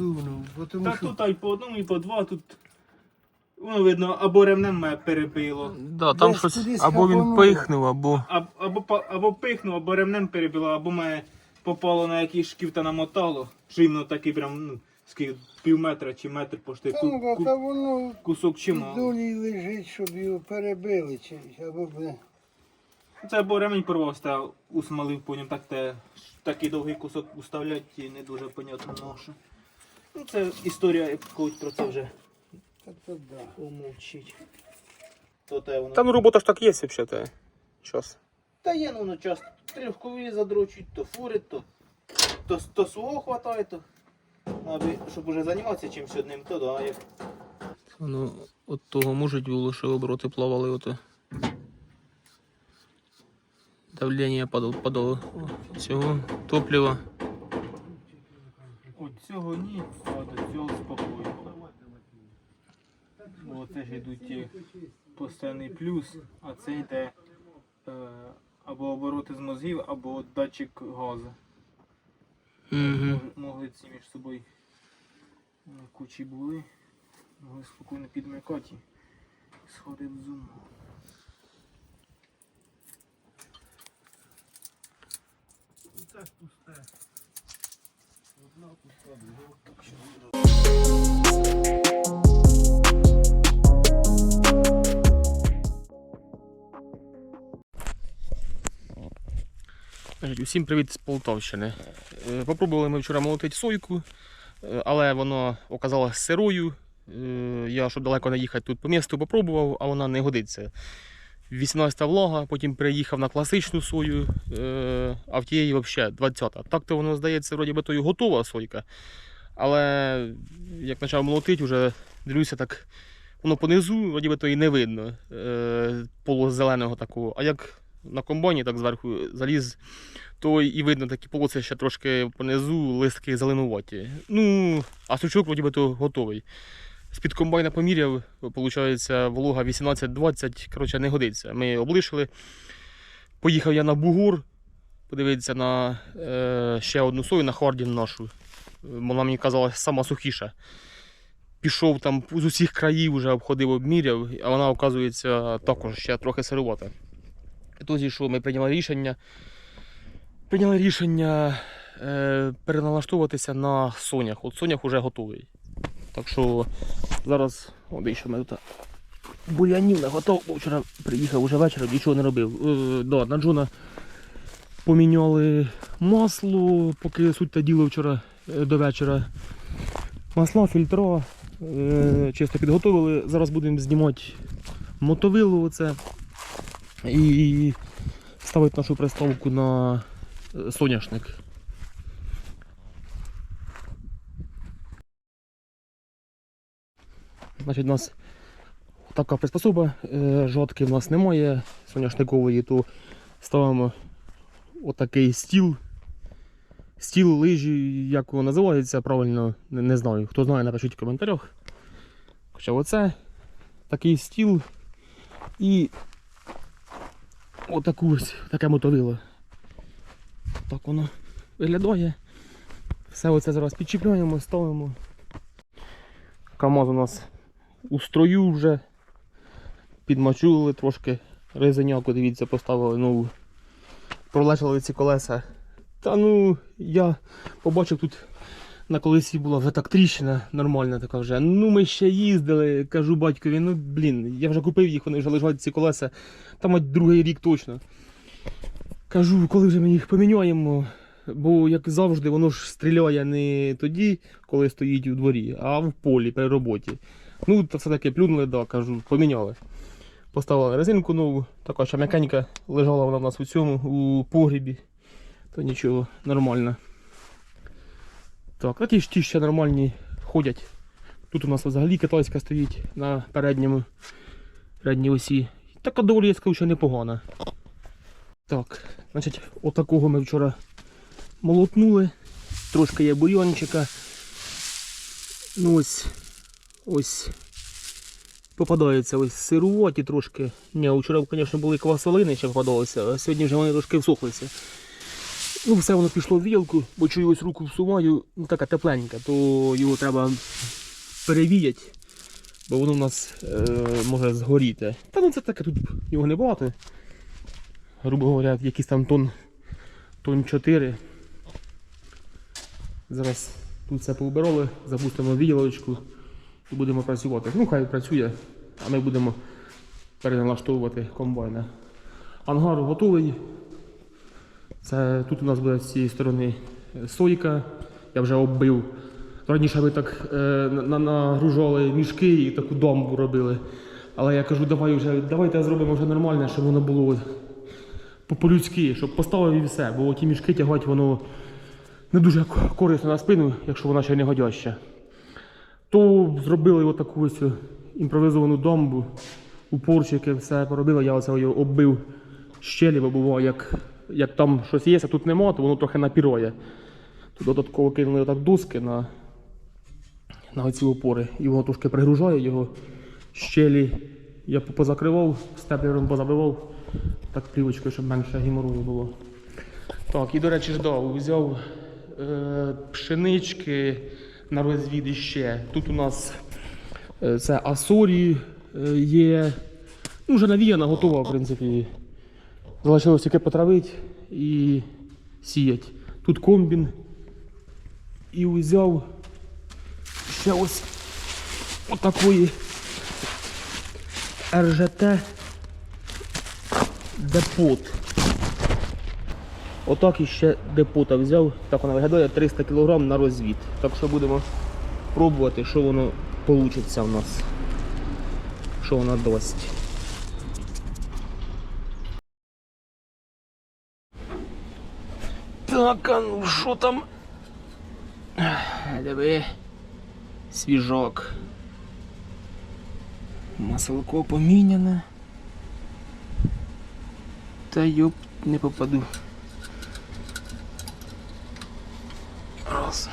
сунув, бо тому Та що тут і по одному, і по два, тут воно видно, або ремнем мене перебило. Да, там Десь щось кудись або він пихнув, або. А- Або, па- або пихнув, або ремнем перебило, або мене попало на якийсь шків та намотало. Що іменно такий прям, ну, скільки, пів метра чи метр пошти. Ку- ну, ку- та воно кусок чимало. долі лежить, щоб його перебили чимось, або б Це або ремень порвався, та усмалив по ньому, так те, такий довгий кусок уставлять і не дуже понятно на що. Ну це історія, як про це вже та то да. умовчить. То те воно. Та ну робота ж так є взагалі. Щас. Та є, ну, воно часто трьохкові задрочують, то фури, то, то, то свого хватає, то. Аби, щоб уже займатися чимось одним, то да, як. Ну, от того можуть було, що обороти плавали ото. Давлення падало, падало цього топлива. От цього ні, а до цього спокійно. Оце ж йдуть ті постійний плюс, а це йде е, або обороти з мозгів, або датчик газу. Угу. Могли ці між собою кучі були, могли спокійно підмикати і сходити з уму. Так пусте. Одна пуста, друга Усім привіт з Полтавщини. Е, Попробували ми вчора молотити сойку, е, але воно оказалось сирою. Е, Я, щоб далеко не їхати, тут по місту попробував, а вона не годиться. 18 влага, потім переїхав на класичну сою, а в тієї взагалі 20. Так-то воно здається, вроді би то і готова сойка. Але як почав молотити, вже дивлюся так, воно понизу, вроді би то і не видно полузеленого такого. А як на комбайні так зверху заліз, то і видно такі полоси ще трошки понизу, листки зеленуваті. Ну, а сучок вроді би то готовий. З-під комбайна поміряв, виходить, волога 18-20, коротше, не годиться. Ми облишили. Поїхав я на бугур, подивитися на е, ще одну сою, на Хардін нашу. Вона мені казалась сама сухіша. Пішов там з усіх країв, вже обходив, обміряв, а вона, оказується, також ще трохи сирувата. Тоді, що ми прийняли рішення. Прийняли рішення е, переналаштовуватися на сонях. От сонях вже готовий. Так що зараз, о, де що ми тут бур'янів не готов, бо вчора приїхав уже вечором, нічого не робив. Е, да, на Джона поміняли масло, поки суть та діло вчора е, до вечора. Масла, фільтра, е, чисто підготовили. Зараз будемо знімати мотовилу оце і ставити нашу приставку на соняшник. Значить, у нас така приспособа, е, жодки в нас немає соняшникової, то ставимо отакий стіл. Стіл лижі, як воно називається, правильно не, знаю. Хто знає, напишіть в коментарях. Хоча оце такий стіл і отаку ось таке мотовило. Так воно виглядає. Все оце зараз підчіпляємо, ставимо. КАМАЗ у нас у строю вже. Підмачулили трошки резиняку, дивіться, поставили нову. Пролежали ці колеса. Та ну, я побачив тут на колесі була вже так тріщина нормальна така вже. Ну ми ще їздили, кажу батькові, ну блін, я вже купив їх, вони вже лежать ці колеса. Там другий рік точно. Кажу, коли вже ми їх поміняємо, бо як завжди, воно ж стріляє не тоді, коли стоїть у дворі, а в полі при роботі. Ну, то все-таки плюнули, да, кажу, поміняли. Поставили резинку нову, така ще м'якенька лежала вона в нас у цьому, у погрібі. То нічого, нормально. Так, а ті ж ті ще нормальні ходять. Тут у нас взагалі китайська стоїть на передньому передній осі. Така доволі, я скажу, що непогана. Так, значить, отакого ми вчора молотнули. Трошки є бульйончика. Ну ось. Ось. Попадаються ось сируваті трошки. Ні, вчора, звісно, були квасолини ще попадалися, а сьогодні вже вони трошки всохлися. Ну, все воно пішло в вілку, бо чую ось руку всуваю, ну така тепленька, то його треба перевіяти, бо воно в нас е, може згоріти. Та ну це таке, тут його не багато. Грубо говоря, якийсь там тон, тон 4. Зараз тут все поубирали, запустимо віялочку і будемо працювати. Ну, хай працює, а ми будемо переналаштовувати комбайна. Ангар готовий. Це тут у нас буде з цієї сторони е, сойка. Я вже оббив. Раніше ми так е, на- нагружали мішки і таку домбу робили. Але я кажу, давай вже, давайте зробимо вже нормальне, щоб воно було по-людськи, щоб поставив і все. Бо ті мішки тягати воно не дуже корисно на спину, якщо вона ще не годяща. То зробили отаку ось імпровізовану домбу, упорчики, все поробили, я оце його оббив щелі, бо буває, як, як там щось є, а тут нема, то воно трохи напіроє. Тут додатково кинули отак доски на, на оці опори. І воно трошки пригружає його щелі. Я позакривав, степлером позабивав, так плівочкою, щоб менше геморою було. Так, і до речі, ждав, взяв е, пшенички на розвід іще. Тут у нас е, це Асорі е, є. Ну, вже навіяна, готова, в принципі. Залишилось тільки потравити і сіяти. Тут комбін. І взяв ще ось отакої РЖТ депот. Отак іще депота взяв. Так вона виглядає 300 кг на розвід. Так що будемо пробувати, що воно вийде в нас. Що вона дасть. Так, а ну що там? Диви. Свіжок. Маселко поміняне. Та йоп, не попаду. Раз.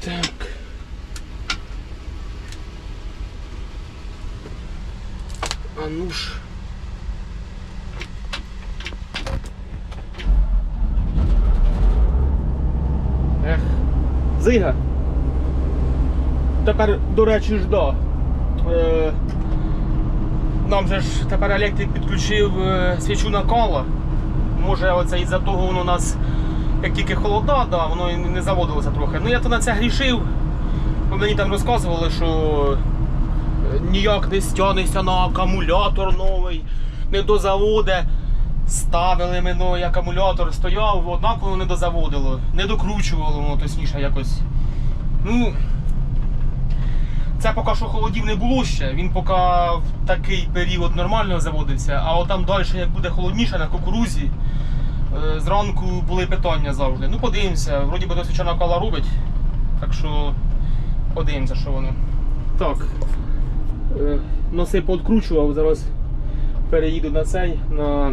Так. А ну ж. Зига. Тепер, до речі, ж да. Е, нам же ж тепер електрик підключив е, свічу на коло. Може, оце із-за того воно у нас, як тільки холода, да, воно і не заводилося трохи. Ну я то на це грішив. Бо Мені там розказували, що е, ніяк не стягнеться на акумулятор новий, не дозаводе. Ставили ми новий акумулятор, стояв, однак воно не дозаводило, не докручувало воно точніше якось. Ну, це поки що холодів не було ще. Він поки в такий період нормально заводився, а от там далі, як буде холодніше на кукурузі, е, зранку були питання завжди. Ну, подивимося, вроді би досить кола робить. Так що подивимося, що воно. Так. Е, Носи пооткручував, зараз переїду на цей, на.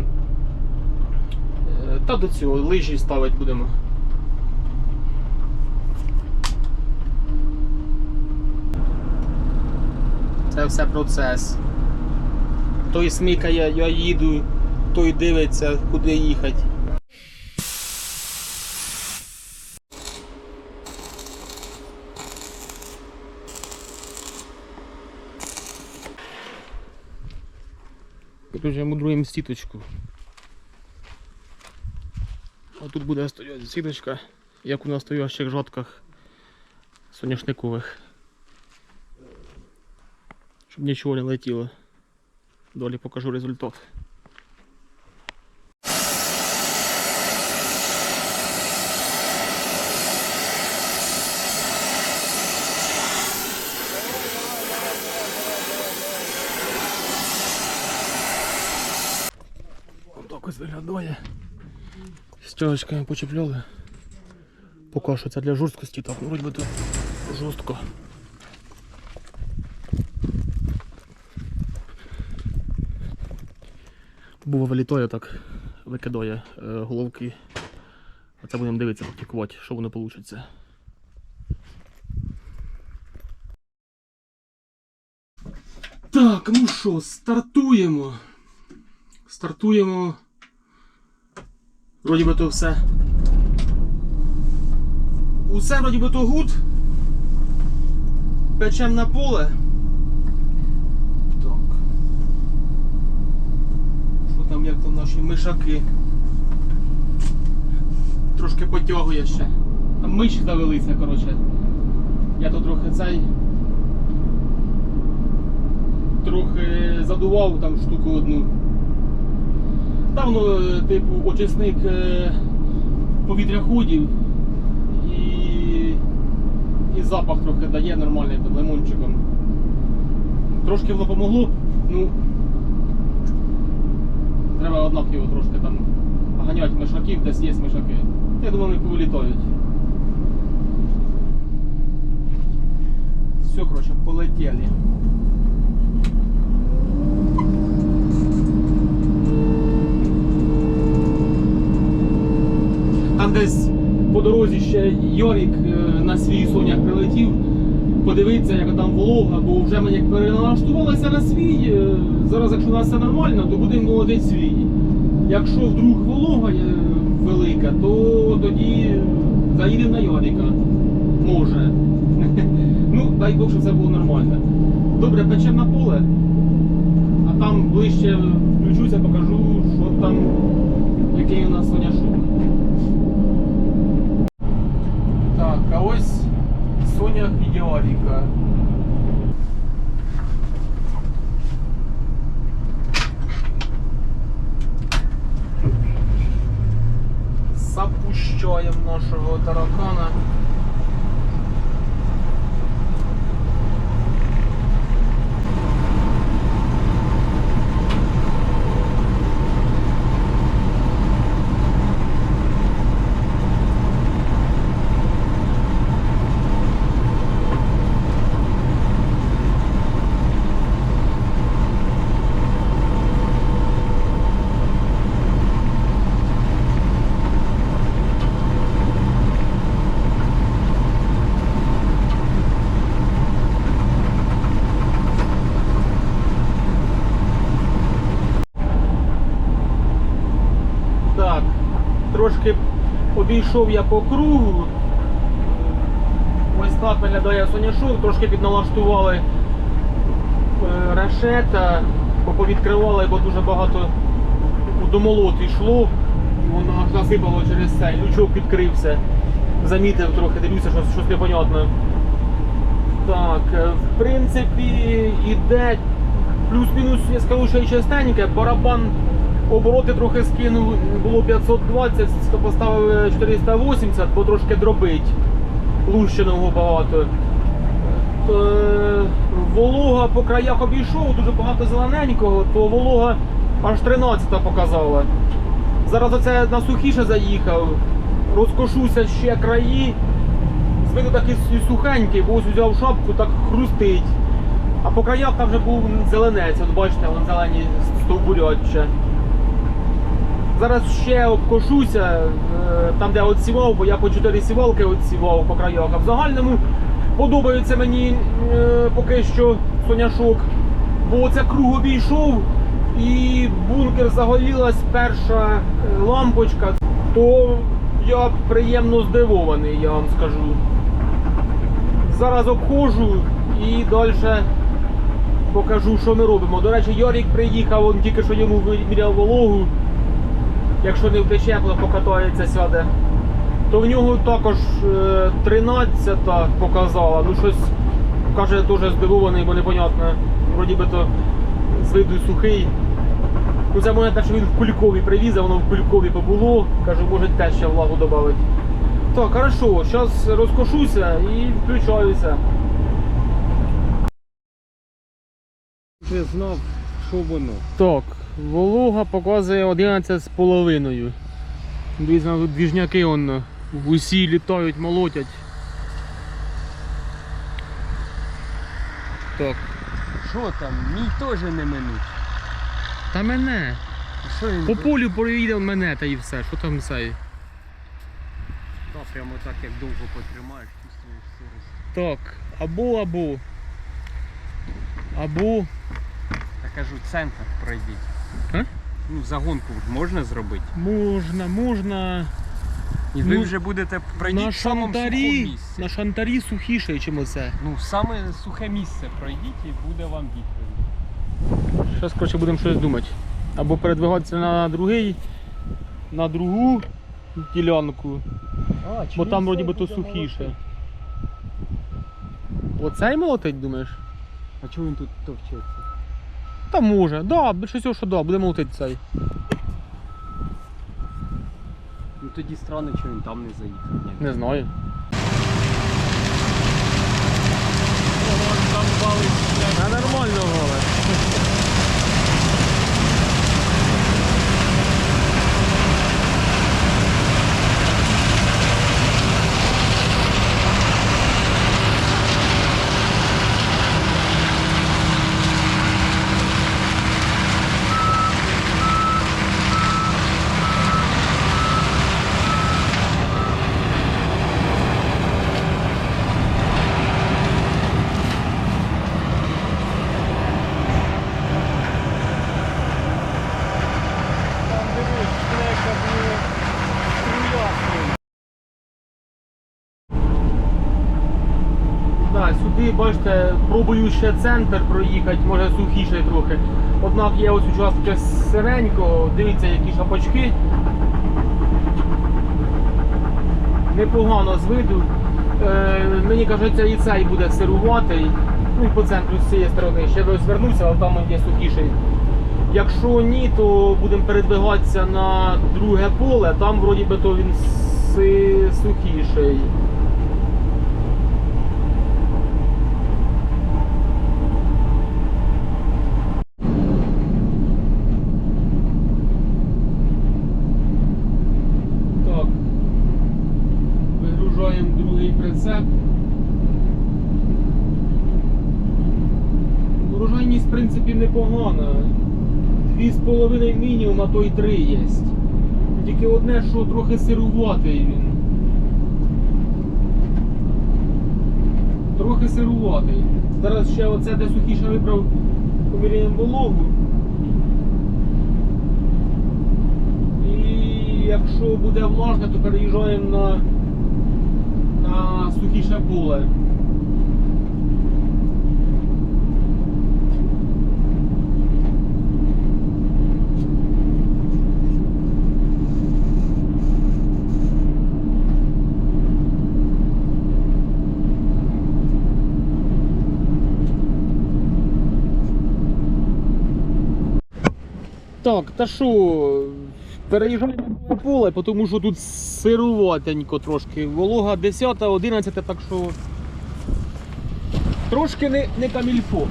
Та до цього лижі ставити будемо. Це все процес. Той смикає, я їду, той дивиться, куди їхати. Тут вже мудруємо сіточку. Тут буде стояти сіточка, як у настоящих жатках соняшникових. Щоб нічого не летіло. Далі покажу результат. Отак ось виглядає. Стяжечками почепляли. Поки що це для жорсткості, так, ну, вроді би тут жорстко. Бува вилітає так, викидає е, головки Це будемо дивитися, практикувати, що воно вийде. Так, ну що, стартуємо. Стартуємо. Вроді би то все. Усе вроді би то гуд. Печем на поле. Так. Що там, як там наші мишаки? Трошки потягує ще. Там миші завелися, коротше. Я тут трохи цей. Трохи задував там штуку одну. Воно, е, типу, очисник е, повітряходів і, і запах трохи дає нормальний під лимончиком. Трошки воно помогло, ну треба однак його трошки там ганяти мишаків, десь є мишаки. Я думаю, вони повилітають. Все, коротше, полетіли. Там десь по дорозі ще Йорік е, на свій сонях прилетів. Подивитися, яка там волога, бо вже ми як переналаштувалися на свій. е, Зараз, якщо у нас все нормально, то будемо молотити свій. Якщо вдруг волога велика, то тоді заїдемо на Йоріка. Може. Ну, дай Бог, щоб все було нормально. Добре, печемо на поле, а там ближче включуся, покажу, що там, який у нас соняшок. Так, а ось Сонях Яріка. Запущаємо нашого таракана. Так, трошки обійшов я по кругу. Ось так виглядає соняшок, трошки підналаштували е, решета, повідкривали, бо дуже багато домолот йшло, воно засипало через цей, лючок відкрився. Замітив трохи, дивлюся, що щось непонятне. Так, е, в принципі, іде плюс-мінус, я скажу, що і частеньке. Барабан обороти трохи скинув, було 520, то поставив 480, бо трошки дробить. Лущеного багато. Е, Волога по краях обійшов, дуже багато зелененького, то волога аж 13 показала. Зараз оце на сухіше заїхав, розкошуся ще краї. З виду такий сухенький, бо ось взяв шапку, так хрустить. А по краях там вже був зеленець, от бачите, вон зелені стовбурять ще. Зараз ще обкошуся, е, там де отсівав, бо я по 4 сівалки отсівав по краях. А в загальному подобається мені е, поки що соняшок, бо оце круг обійшов і бункер загорілась перша е, лампочка, то я приємно здивований, я вам скажу. Зараз обходжу і далі покажу, що ми робимо. До речі, Йорік приїхав, він тільки що йому виміряв вологу. Якщо не втече, то покатається, сяде. То в нього також е, 13 показала. Ну щось каже, дуже здивований, бо непонятно. Вроді би то з виду сухий. Ну це може те, що він в кулькові привіз, а воно в кулькові побуло. Кажу, може теж ще влагу додати. Так, хорошо, зараз розкошуся і включаюся. Вже знав, що воно. Так, волога показує 11 з половиною. Дивіться, тут двіжняки он, усі літають, молотять. Так. Що там? Мій теж не минуть. Та мене. Що він? По полю проїде мене та і все. Що там цей? прямо так, як довго потримаєш, чувствуєш сирость. Так, або, або. Або. Кажу, центр пройдіть. А? Ну, загонку можна зробити. Можна, можна. І ви Ну, вже будете пройдіть На в самому сухому шантарі, місці. на шантарі сухіше, чим оце. Ну, саме сухе місце пройдіть і буде вам відповідь. Зараз, коротше, будемо щось думати. Або передвигатися на другий, на другу ділянку, бо там вроді би то сухіше. Оцей молотить, думаєш? А чого він тут товчеться? Та може, да, більше всього, що да, будемо молотити цей. Ну тоді странно, що він там не заїхав. Ні. Не знаю. А нормально голе. Да, сюди, бачите, пробую ще центр проїхати, може сухіше трохи. Однак є ось участки сиренького, дивіться, які шапочки. Непогано з виду. Е, мені кажеться, і цей буде сируватий. Ну і по центру з цієї сторони. Ще ось звернуся, але там є сухіший. Якщо ні, то будемо передвигатися на друге поле, там вроді би то він сухіший. Так. Вигружаємо другий. Урожайність, в принципі, непогана. Дві з половиною мінімум, а то й три є. Тільки одне, що трохи сируватий він. Трохи сируватий. Зараз ще оце де сухіше вибрав поміряємо вологу. І якщо буде влажне, то переїжджаємо на, на сухіше поле. Так, та що, переїжджаємо на поле, тому що тут сируватенько трошки. Волога 10, 11, так що трошки не, не камільфо.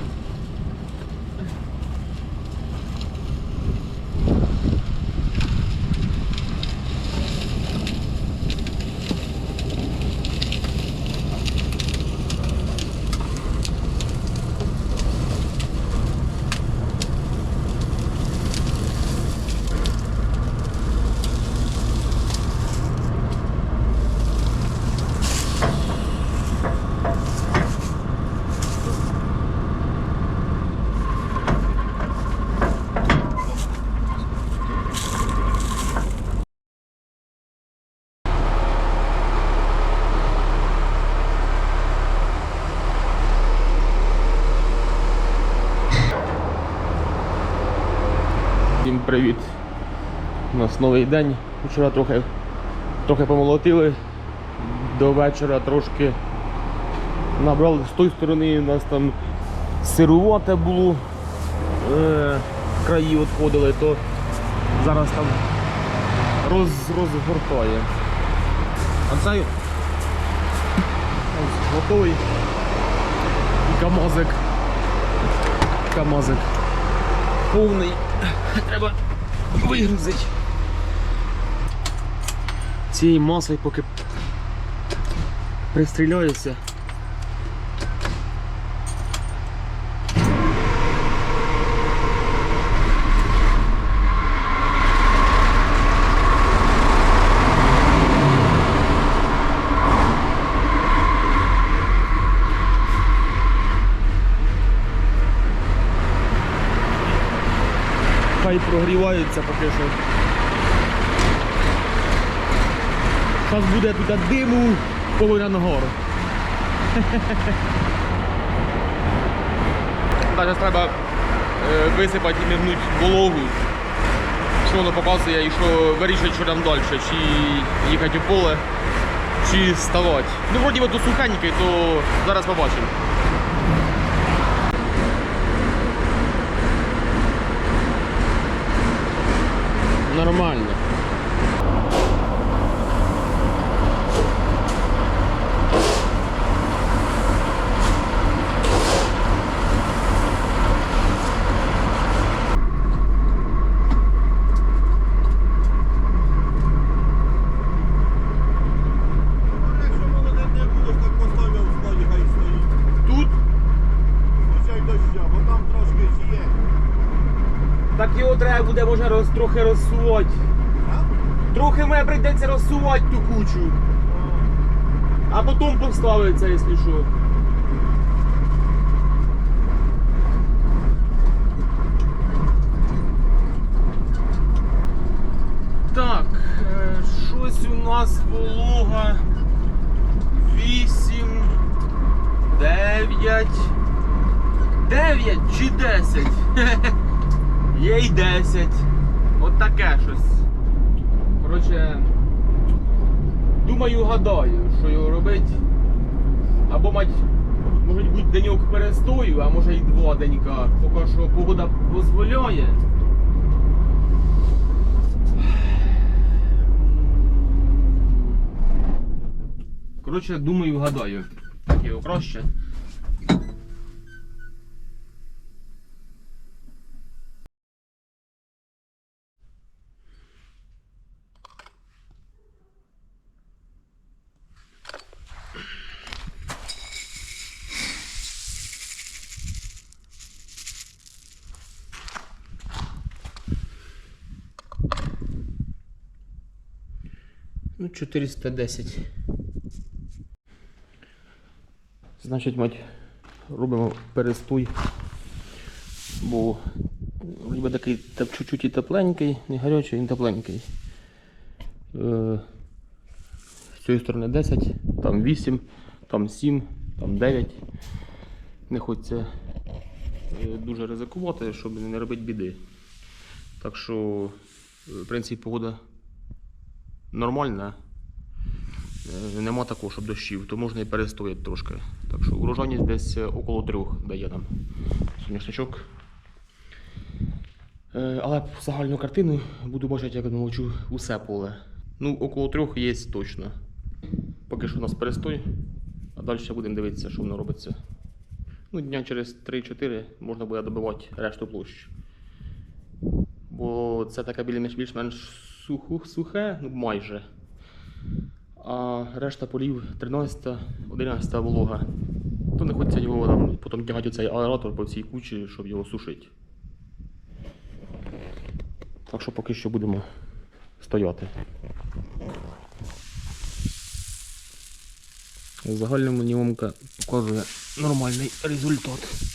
Всім привіт. У нас новий день. Вчора трохи, трохи помолотили. До вечора трошки набрали з тої сторони, у нас там сирувате було, е, краї відходили, то зараз там роз, розгортає. А цей готовий. І камазик. Камазик повний. Треба вигрузити цієї маси поки пристріляються. Хай прогрівається поки що. Зараз буде тут диму повинен гору. Зараз треба е, висипати і мірнути вологу. Що воно показує і що вирішить, що там далі. Чи їхати у поле, чи ставати. Ну, вроді би то то зараз побачимо. Нормально. Якщо молодець не будеш, так поставив в складі, хай стоїть. Тут Включай доща, бо там трошки ж є. Так його треба буде може роз, трохи розсувати. Трохи мені прийдеться розсувати ту кучу. А потім поставиться, якщо що. Так, е, щось у нас волога 8, 9, 9 чи 10? Є й 10. От таке щось. Коротше, думаю, гадаю, що його робити. Або мать, може бути деньок перестою, а може й два денька, поки що погода дозволяє. Коротше, думаю, гадаю. Так його краще. 410. Значить, мать, робимо перестой. Бо ніби такий чуть-чуть і тепленький, не гарячий, він тепленький. Е, з цієї сторони 10, там 8, там 7, там 9. Не хочеться е, дуже ризикувати, щоб не робити біди. Так що, е, в принципі, погода нормальна. Е, Нема такого, щоб дощів, то можна і перестояти трошки. Так що урожайність десь е, около трьох дає нам соняшничок. Е, Але загальну картину буду бачити, як навчу усе поле. Ну, около трьох є точно. Поки що у нас перестой, а далі будемо дивитися, що воно робиться. Ну, дня через 3-4 можна буде добивати решту площі. Бо це таке більш- більш-менш сухе, ну майже. А решта полів 13, 11 волога. То не хочеться його там потім тягати цей аератор по цій кучі, щоб його сушити. Так що поки що будемо стояти. В загальному німомка показує нормальний результат.